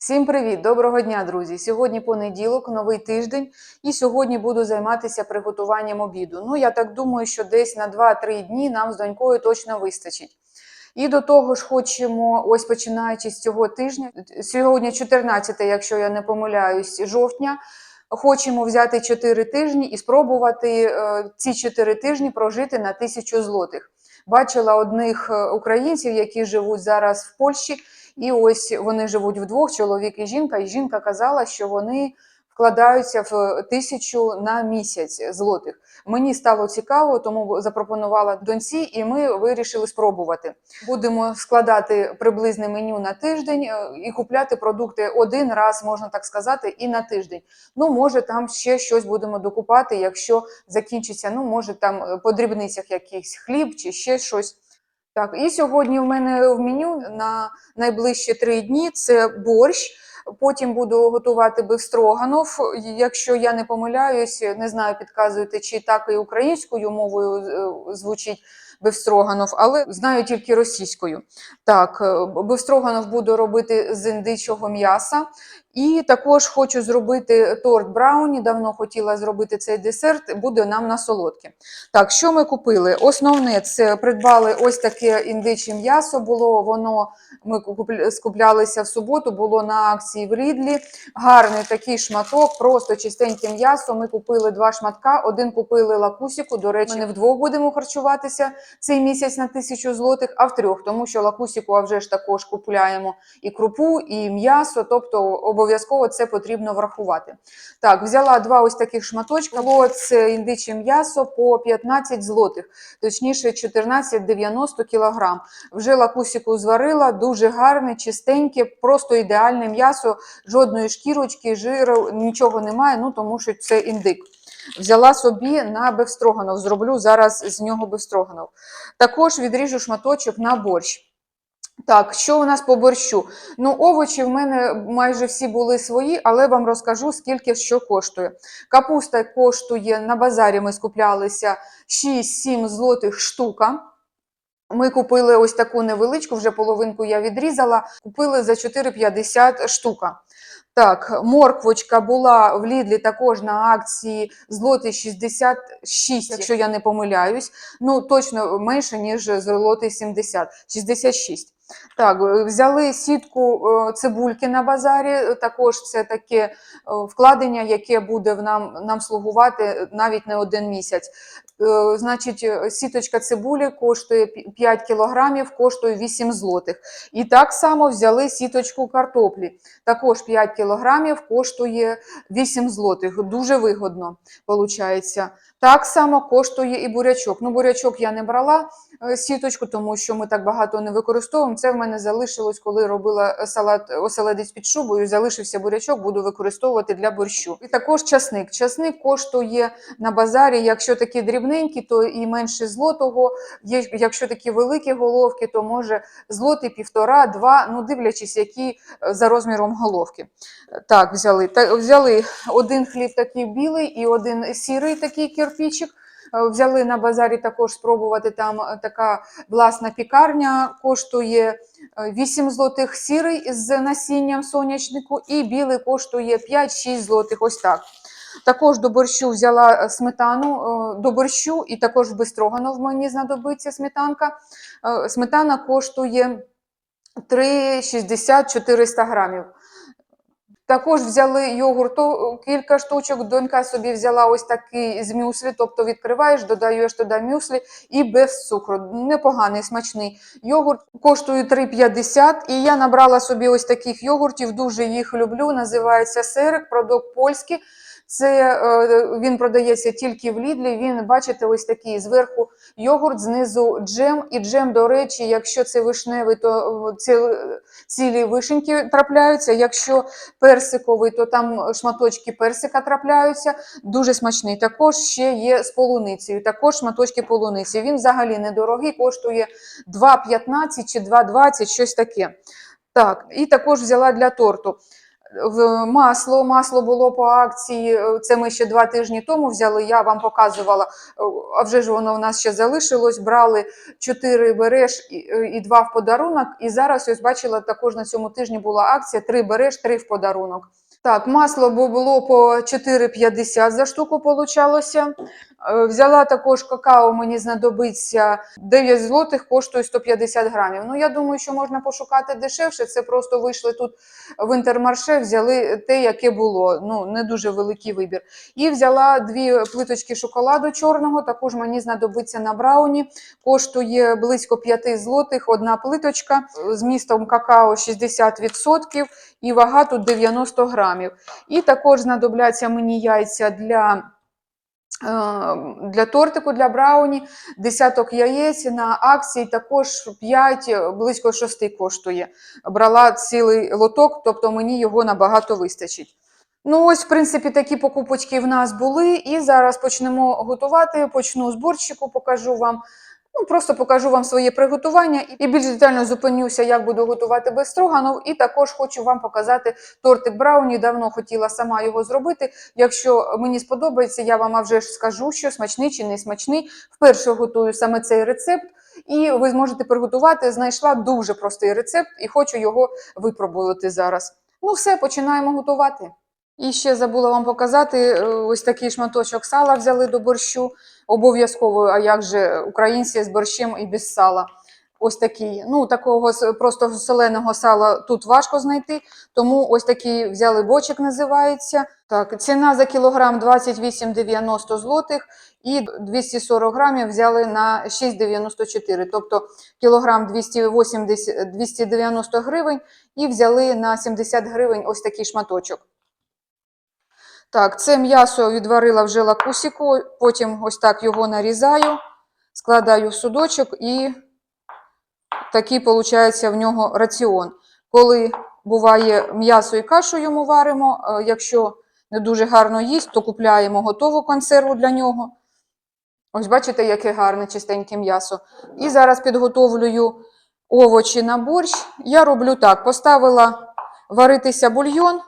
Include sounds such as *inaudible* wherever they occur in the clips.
Всім привіт! Доброго дня, друзі! Сьогодні понеділок, новий тиждень, і сьогодні буду займатися приготуванням обіду. Ну, я так думаю, що десь на 2-3 дні нам з донькою точно вистачить. І до того ж, хочемо, ось починаючи з цього тижня, сьогодні 14, якщо я не помиляюсь, жовтня. Хочемо взяти 4 тижні і спробувати е, ці 4 тижні прожити на тисячу злотих. Бачила одних е, українців, які живуть зараз в Польщі, і ось вони живуть вдвох, чоловік і жінка. І жінка казала, що вони вкладаються в тисячу на місяць злотих. Мені стало цікаво, тому запропонувала доньці, і ми вирішили спробувати. Будемо складати приблизне меню на тиждень е, і купляти продукти один раз, можна так сказати, і на тиждень. Ну, може, там ще щось будемо докупати, якщо закінчиться. Ну, може, там е, по дрібницях якийсь хліб чи ще щось. Так, і сьогодні в мене в меню на найближчі три дні це борщ. Потім буду готувати бифстроганов. Якщо я не помиляюсь, не знаю, підказуєте, чи так і українською мовою е, звучить бифстроганов, але знаю тільки російською. Так, е, бифстроганов буду робити з індичого м'яса. І також хочу зробити торт брауні. Давно хотіла зробити цей десерт, буде нам на солодке. Так, що ми купили? Основне це придбали ось таке індиче м'ясо. Було воно. Ми купля- скуплялися в суботу, було на акції в Рідлі. Гарний такий шматок, просто чистеньке м'ясо. Ми купили два шматка. Один купили лакусіку. До речі, ми не вдвох будемо харчуватися цей місяць на тисячу злотих, а втрьох, тому що лакусіку а вже ж також купуємо і крупу, і м'ясо. Тобто обов'язково це потрібно врахувати. Так, взяла два ось таких шматочка. Було це індиче м'ясо по 15 злотих, точніше 14,90 кілограм. Вже лакусіку зварила, дуже гарне, чистеньке, просто ідеальне м'ясо, жодної шкірочки, жиру, нічого немає, ну тому що це індик. Взяла собі на бефстроганов, зроблю зараз з нього бефстроганов. Також відріжу шматочок на борщ. Так, що у нас по борщу? Ну, овочі в мене майже всі були свої, але вам розкажу, скільки що коштує. Капуста коштує на базарі, ми скуплялися 6-7 злотих штука. Ми купили ось таку невеличку, вже половинку я відрізала. Купили за 4,50 штука. Так, морквочка була в Лідлі також на акції злотий 66, якщо я не помиляюсь. Ну, точно менше, ніж злотий 70, 66. Так, е, взяли сітку е, цибульки на базарі. е, Також це таке вкладення, яке буде нам, нам слугувати навіть не один місяць. Значить, сіточка цибулі коштує 5 кілограмів, коштує 8 злотих. І так само взяли сіточку картоплі. Також 5 кілограмів коштує 8 злотих. Дуже вигодно виходить. Так само коштує і бурячок. Ну, бурячок я не брала сіточку, тому що ми так багато не використовуємо. Це в мене залишилось, коли робила е, салат оселедець під шубою. Залишився бурячок, буду використовувати для борщу. І також часник. Часник коштує на базарі, якщо такі дрібненькі, то і менше злотого. Якщо такі великі головки, то може злоти півтора, два, ну дивлячись, які е, за розміром головки. Так, взяли. Так, взяли один хліб такий білий і один сірий такий кирпичик. Е, Взяли на базарі також спробувати. Там е, така власна пікарня коштує е, 8 злотих сірий з насінням сонячнику, і білий коштує 5-6 злотих. Ось так. Також до борщу взяла е, сметану е, до борщу, і також в бистроганов мені знадобиться сметанка. Е, Сметана коштує 3,60-400 грамів. Також взяли йогурт, кілька штучок. Донька собі взяла ось такий з мюслі, тобто відкриваєш, додаєш туди мюслі і без цукру. Непоганий, смачний. Йогурт коштує 3,50 і я набрала собі ось таких йогуртів, дуже їх люблю. Називається сирик, продукт польський. Це е, він продається тільки в Лідлі. Він, бачите, ось такий зверху йогурт, знизу джем. І джем, до речі, якщо це вишневий, то е, цілі вишеньки трапляються. Якщо персиковий, то там шматочки персика трапляються. Дуже смачний. Також ще є з полуницею. Також шматочки полуниці. Він взагалі недорогий, коштує 2,15 чи 2,20, щось таке. Так, і також взяла для торту. Масло, масло було по акції. е, Це ми ще два тижні тому взяли. Я вам показувала, е, а вже ж воно в нас ще залишилось. Брали 4 береш і, е, і 2 в подарунок. І зараз ось бачила, також на цьому тижні була акція: 3 береш, 3 в подарунок. Так, масло було по 4,50 за штуку получалося. Е, Взяла також какао, мені знадобиться 9 злотих, коштує 150 грамів. Ну, я думаю, що можна пошукати дешевше. Це просто вийшли тут в інтермарше, взяли те, яке було. Ну, не дуже великий вибір. І взяла дві плиточки шоколаду чорного, також мені знадобиться на брауні. Коштує близько 5 злотих одна плиточка з містом какао 60% і вага тут 90 грамів. І також знадобляться мені яйця для. Е, Для тортику, для брауні, десяток яєць на акції також 5, близько 6 коштує. Брала цілий лоток, тобто мені його набагато вистачить. Ну, ось, в принципі, такі покупочки в нас були. І зараз почнемо готувати. Почну з борщику, покажу вам. Ну, просто покажу вам своє приготування і більш детально зупинюся, як буду готувати без строганов. І також хочу вам показати тортик брауні. Давно хотіла сама його зробити. Якщо мені сподобається, я вам вже ж скажу, що смачний чи не смачний. Вперше готую саме цей рецепт, і ви зможете приготувати. Знайшла дуже простий рецепт і хочу його випробувати зараз. Ну, все, починаємо готувати. І ще забула вам показати е, ось такий шматочок сала взяли до борщу. Обов'язково, а як же українці з борщем і без сала. Ось такий. Ну, такого просто соленого сала тут важко знайти, тому ось такий взяли бочик, називається. Так, ціна за кілограм 28,90 злотих і 240 грамів взяли на 6,94. Тобто кілограм 280, 290 гривень і взяли на 70 гривень ось такий шматочок. Так, це м'ясо відварила вже лакусіку, потім ось так його нарізаю, складаю в судочок і такий виходить в нього раціон. Коли буває м'ясо і кашу йому варимо, е, якщо не дуже гарно їсть, то купляємо готову консерву для нього. Ось бачите, яке гарне чистеньке м'ясо. І зараз підготовлюю овочі на борщ. Я роблю так: поставила варитися бульйон,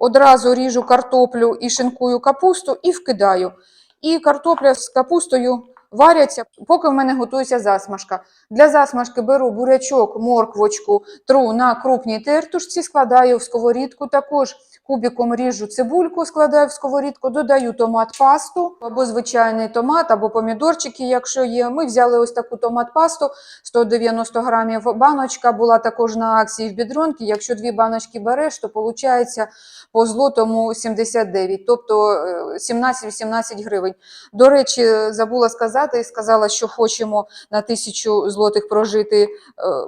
одразу ріжу картоплю і шинкую капусту і вкидаю. І картопля з капустою варяться, поки в мене готується засмажка. Для засмажки беру бурячок, морквочку, тру на крупній тертушці, складаю в сковорідку. Також кубиком ріжу цибульку, складаю в сковорідку, додаю томат пасту або звичайний томат, або помідорчики, якщо є. Ми взяли ось таку томат пасту 190 грамів. Баночка була також на акції в бідронки. Якщо дві баночки береш, то виходить по злотому 79, тобто е, 17-18 гривень. До речі, забула сказати, і сказала, що хочемо на тисячу злотих прожити е,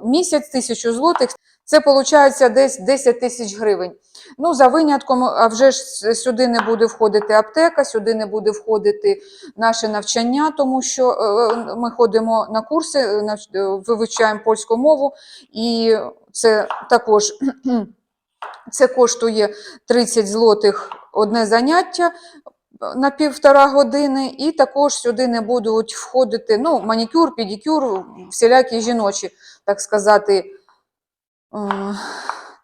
місяць, тисячу злотих. Це виходить десь 10 тисяч гривень. Ну, за винятком, а вже ж сюди не буде входити аптека, сюди не буде входити наше навчання, тому що е, ми ходимо на курси, е, е, вивчаємо польську мову, і це також *clears throat* це коштує 30 злотих одне заняття на півтора години, і також сюди не будуть входити ну, манікюр, педикюр, всілякі жіночі, так сказати, е,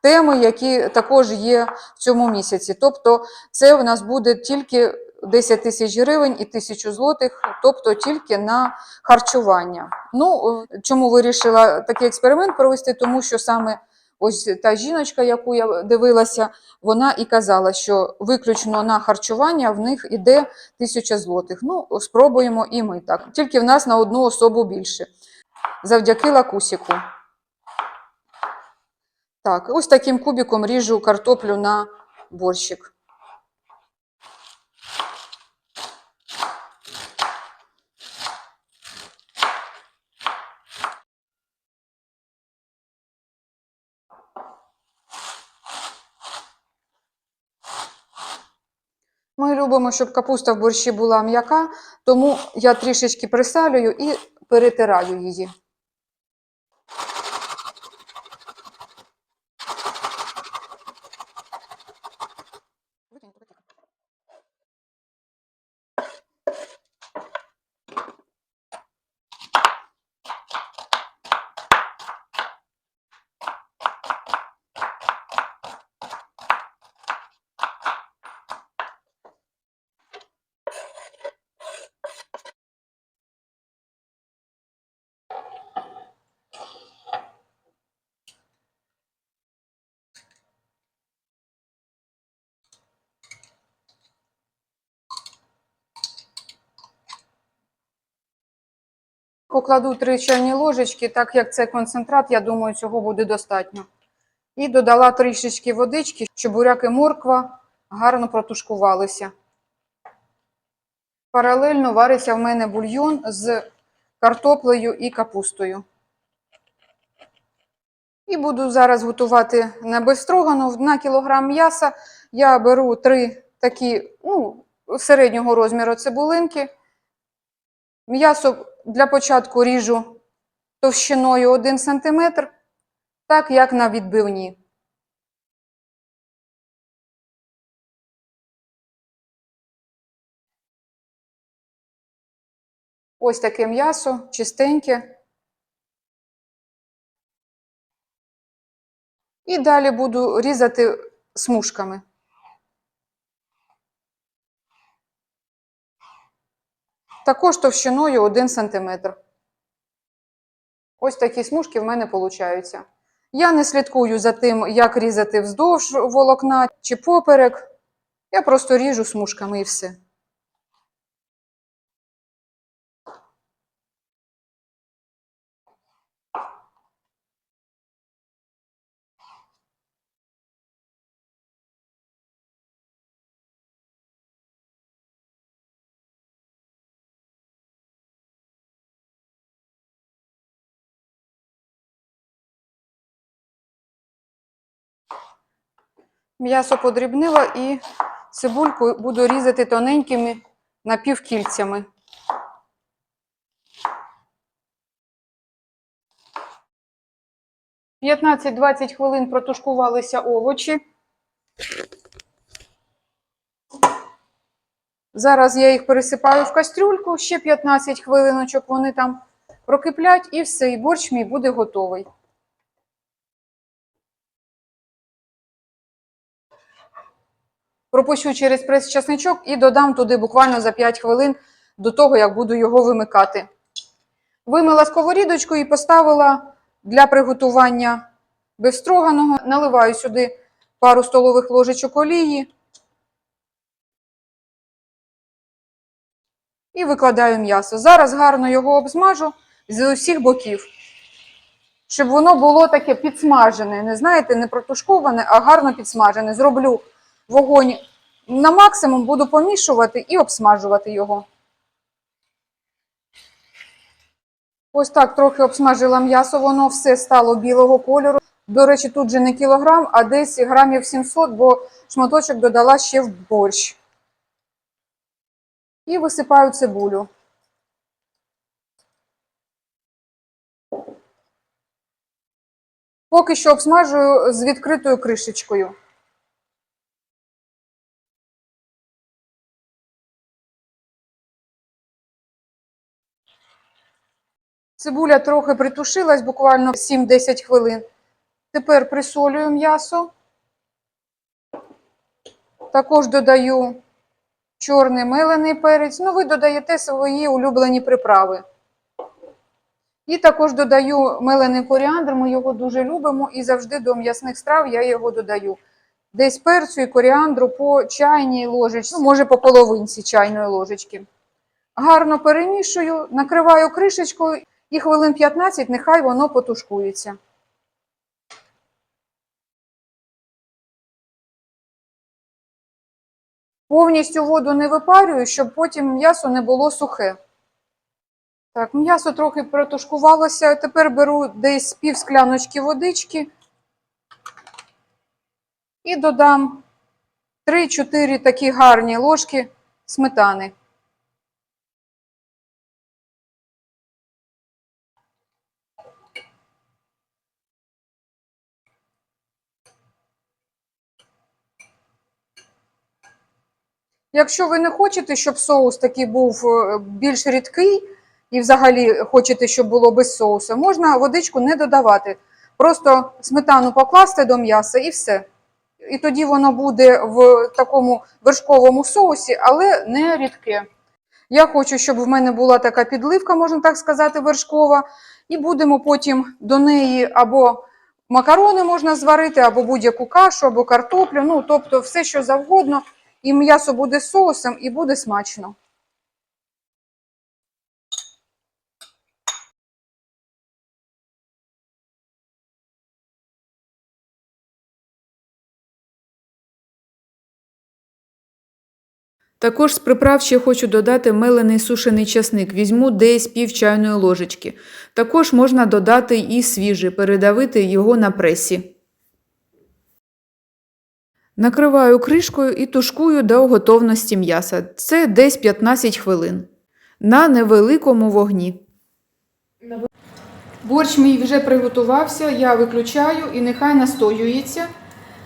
теми, які також є в цьому місяці. Тобто це в нас буде тільки 10 тисяч гривень і 1000 злотих, тобто тільки на харчування. Ну, е, чому вирішила такий експеримент провести? Тому що саме ось та жіночка, яку я дивилася, вона і казала, що виключно на харчування в них іде 1000 злотих. Ну, спробуємо і ми так. Тільки в нас на одну особу більше. Завдяки лакусіку. Так, ось таким кубиком ріжу картоплю на борщик. Ми любимо, щоб капуста в борщі була м'яка, тому я трішечки присалюю і перетираю її. Покладу 3 чайні ложечки, так як це концентрат, я думаю, цього буде достатньо. І додала трішечки водички, щоб буряк і морква гарно протушкувалися. Паралельно вариться в мене бульйон з картоплею і капустою. І буду зараз готувати на бестроганов. На кілограм м'яса я беру три такі ну, середнього розміру цибулинки. М'ясо для початку ріжу товщиною 1 см, так як на відбивні. Ось таке м'ясо, чистеньке. І далі буду різати смужками. Також товщиною 1 см. Ось такі смужки в мене получаються. Я не слідкую за тим, як різати вздовж волокна чи поперек. Я просто ріжу смужками і все. М'ясо подрібнила і цибульку буду різати тоненькими напівкільцями. П'ятнадцять-двадцять хвилин протушкувалися овочі. Зараз я їх пересипаю в кастрюльку, ще 15 хвилиночок вони там прокиплять і все, і борщ мій буде готовий. Пропущу через прес-часничок і додам туди буквально за 5 хвилин до того, як буду його вимикати. Вимила сковорідочку і поставила для приготування бефстроганого. Наливаю сюди пару столових ложечок олії і викладаю м'ясо. Зараз гарно його обсмажу з усіх боків, щоб воно було таке підсмажене. Не знаєте, не протушковане, а гарно підсмажене. Зроблю вогонь на максимум, буду помішувати і обсмажувати його. Ось так трохи обсмажила м'ясо, воно все стало білого кольору. До речі, тут же не кілограм, а десь грамів 700, бо шматочок додала ще в борщ. І висипаю цибулю. Поки що обсмажую з відкритою кришечкою. Цибуля трохи притушилась, буквально 7-10 хвилин. Тепер присолюю м'ясо. Також додаю чорний мелений перець. Ну, ви додаєте свої улюблені приправи. І також додаю мелений коріандр, ми його дуже любимо і завжди до м'ясних страв я його додаю. Десь перцю і коріандру по чайній ложечці, ну, може по половинці чайної ложечки. Гарно перемішую, накриваю кришечкою і хвилин 15 нехай воно потушкується. Повністю воду не випарюю, щоб потім м'ясо не було сухе. Так, м'ясо трохи протушкувалося. Тепер беру десь пів скляночки водички і додам 3-4 такі гарні ложки сметани. Якщо ви не хочете, щоб соус такий був е, більш рідкий, і взагалі хочете, щоб було без соусу, можна водичку не додавати. Просто сметану покласти до м'яса і все. І тоді воно буде в такому вершковому соусі, але не рідке. Я хочу, щоб в мене була така підливка, можна так сказати, вершкова. І будемо потім до неї або макарони можна зварити, або будь-яку кашу, або картоплю, ну тобто все, що завгодно і м'ясо буде соусом, і буде смачно. Також з приправ ще хочу додати мелений сушений часник, візьму десь пів чайної ложечки. Також можна додати і свіжий, передавити його на пресі. Накриваю кришкою і тушкую до готовності м'яса. Це десь 15 хвилин. На невеликому вогні. Борщ мій вже приготувався, я виключаю і нехай настоюється.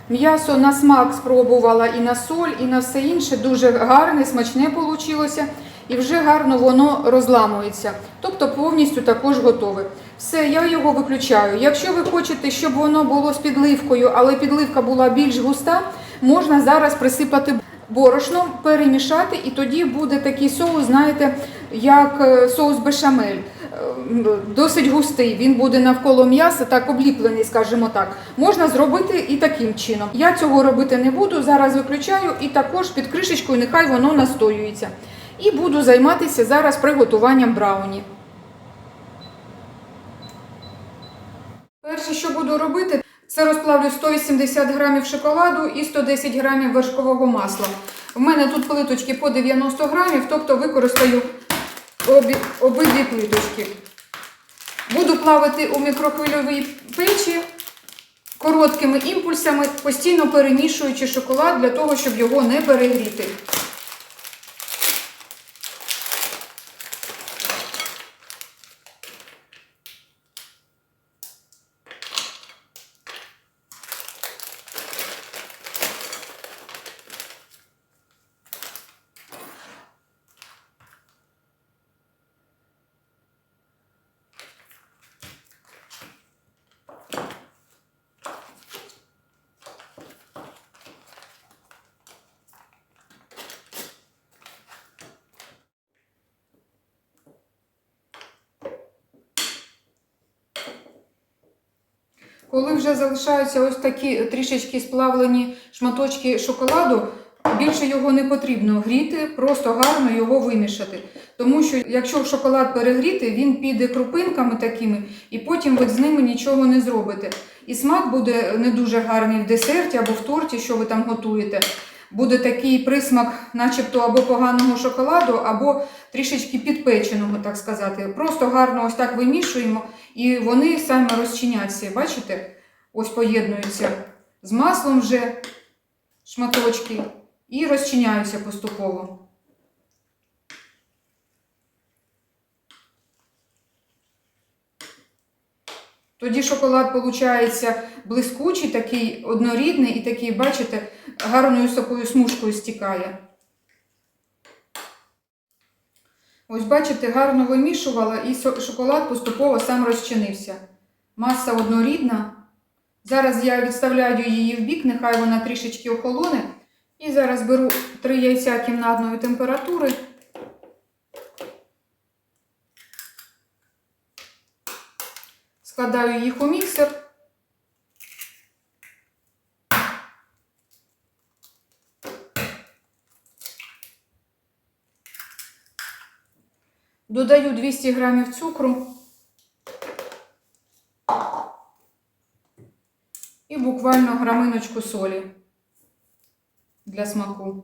М'ясо на смак спробувала і на соль, і на все інше. Дуже гарне, смачне вийшло. І вже гарно воно розламується. Тобто повністю також готове. Все, я його виключаю. Якщо ви хочете, щоб воно було з підливкою, але підливка була більш густа, можна зараз присипати борошном, перемішати, і тоді буде такий соус, знаєте, як е, соус бешамель. Е, Досить густий, він буде навколо м'яса, так обліплений, скажімо так. Можна зробити і таким чином. Я цього робити не буду. Зараз виключаю і також під кришечкою нехай воно настоюється. І буду займатися зараз приготуванням брауні. Перше, що буду робити, це розплавлю 180 грамів шоколаду і 110 грамів вершкового масла. В мене тут плиточки по 90 грамів, тобто використаю обі, обидві плиточки. Буду плавити у мікрохвильовій печі короткими імпульсами, постійно перемішуючи шоколад для того, щоб його не перегріти. Коли вже залишаються ось такі трішечки сплавлені шматочки шоколаду, більше його не потрібно гріти, просто гарно його вимішати. Тому що якщо шоколад перегріти, він піде крупинками такими, і потім ви з ними нічого не зробите. І смак буде не дуже гарний в десерті або в торті, що ви там готуєте. Буде такий присмак, начебто або поганого шоколаду, або трішечки підпеченого, так сказати. Просто гарно ось так вимішуємо, і вони самі розчиняться. Бачите? Ось поєднуються з маслом вже шматочки і розчиняються поступово. Тоді шоколад виходить блискучий, такий однорідний і такий, бачите, гарною такою смужкою стікає. Ось, бачите, гарно вимішувала і шоколад поступово сам розчинився. Маса однорідна. Зараз я відставляю її в бік, нехай вона трішечки охолоне. І зараз беру три яйця кімнатної температури. Складаю їх у міксер. Додаю 200 грамів цукру і буквально граминочку солі для смаку.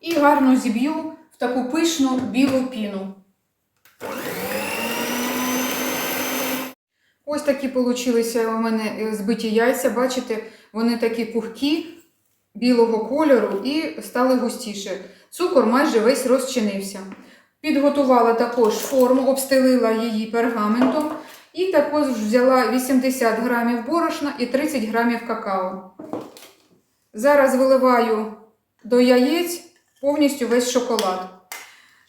І гарно зіб'ю в таку пишну білу піну. Ось такі получилися у мене е, збиті яйця. Бачите, вони такі пухкі, білого кольору і стали густіше. Цукор майже весь розчинився. Підготувала також форму, обстелила її пергаментом і також взяла 80 грамів борошна і 30 грамів какао. Зараз виливаю до яєць повністю весь шоколад.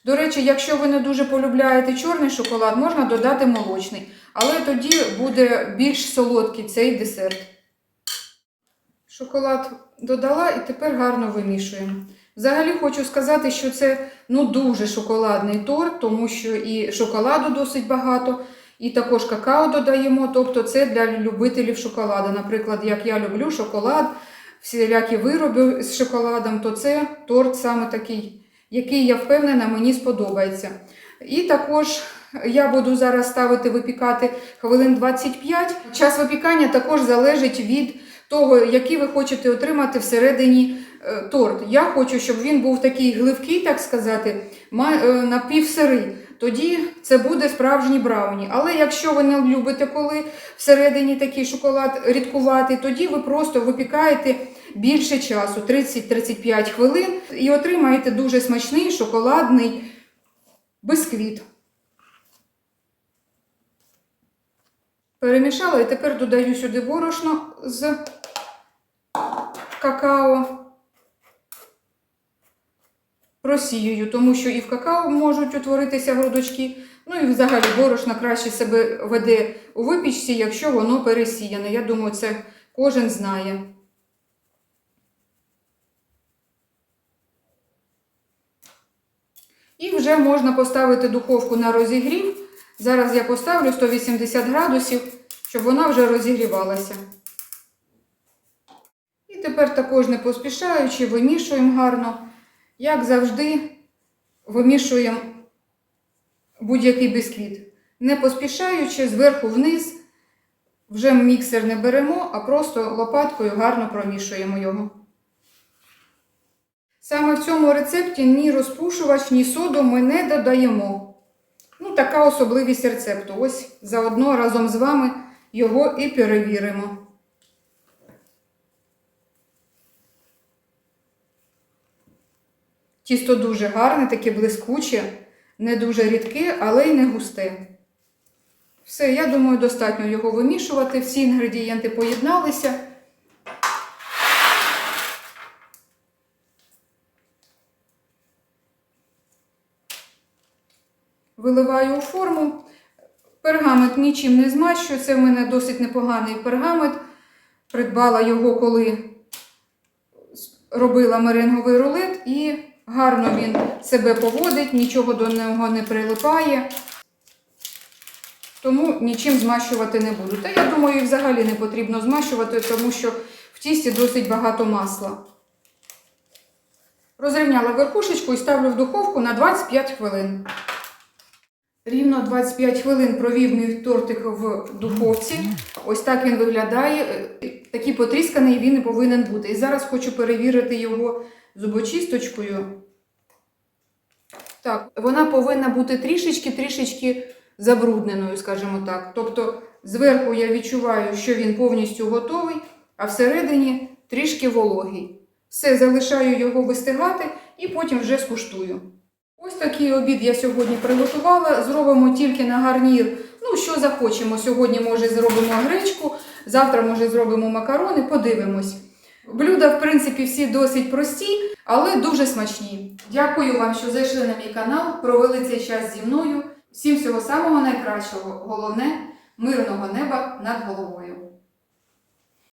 До речі, якщо ви не дуже полюбляєте чорний шоколад, можна додати молочний, але тоді буде більш солодкий цей десерт. Шоколад додала і тепер гарно вимішуємо. Взагалі хочу сказати, що це ну, дуже шоколадний торт, тому що і шоколаду досить багато, і також какао додаємо. Тобто це для любителів шоколаду. Наприклад, як я люблю шоколад, всілякі вироби з шоколадом, то це торт саме такий, який, я впевнена, мені сподобається. І також я буду зараз ставити випікати хвилин 25. Час випікання також залежить від того, який ви хочете отримати всередині е, торт. Я хочу, щоб він був такий гливкий, так сказати, е, напівсирий. Тоді це буде справжній брауні. Але якщо ви не любите, коли всередині такий шоколад рідкуватий, тоді ви просто випікаєте більше часу 30-35 хвилин і отримаєте дуже смачний шоколадний бисквіт. Перемішала і тепер додаю сюди борошно з какао. Просіюю, тому що і в какао можуть утворитися грудочки. Ну і взагалі борошно краще себе веде у випічці, якщо воно пересіяне. Я думаю, це кожен знає. І вже можна поставити духовку на розігрів. Зараз я поставлю 180 градусів, щоб вона вже розігрівалася. Тепер також не поспішаючи, вимішуємо гарно. Як завжди, вимішуємо будь-який бісквіт. Не поспішаючи, зверху вниз, вже міксер не беремо, а просто лопаткою гарно промішуємо його. Саме в цьому рецепті ні розпушувач, ні соду ми не додаємо. Ну, така особливість рецепту. Ось заодно разом з вами його і перевіримо. Тісто дуже гарне, таке блискуче, не дуже рідке, але й не густе. Все, я думаю, достатньо його вимішувати. Всі інгредієнти поєдналися. Виливаю у форму. Пергамент нічим не змащую. Це в мене досить непоганий пергамент. Придбала його, коли робила меренговий рулет, і гарно він себе поводить, нічого до нього не прилипає. Тому нічим змащувати не буду. Та я думаю, і взагалі не потрібно змащувати, тому що в тісті досить багато масла. Розрівняла верхушечку і ставлю в духовку на 25 хвилин. Рівно 25 хвилин провів мій тортик в духовці. Ось так він виглядає. Такий потрісканий він і повинен бути. І зараз хочу перевірити його зубочисточкою. Так, вона повинна бути трішечки-трішечки забрудненою, скажімо так. Тобто зверху я відчуваю, що він повністю готовий, а всередині трішки вологий. Все, залишаю його вистигати і потім вже скуштую. Ось такий обід я сьогодні приготувала. Зробимо тільки на гарнір. Ну, що захочемо. Сьогодні, може, зробимо гречку, завтра, може, зробимо макарони, подивимось. Блюда, в принципі, всі досить прості, але дуже смачні. Дякую вам, що зайшли на мій канал, провели цей час зі мною. Всім всього самого найкращого. Головне мирного неба над головою.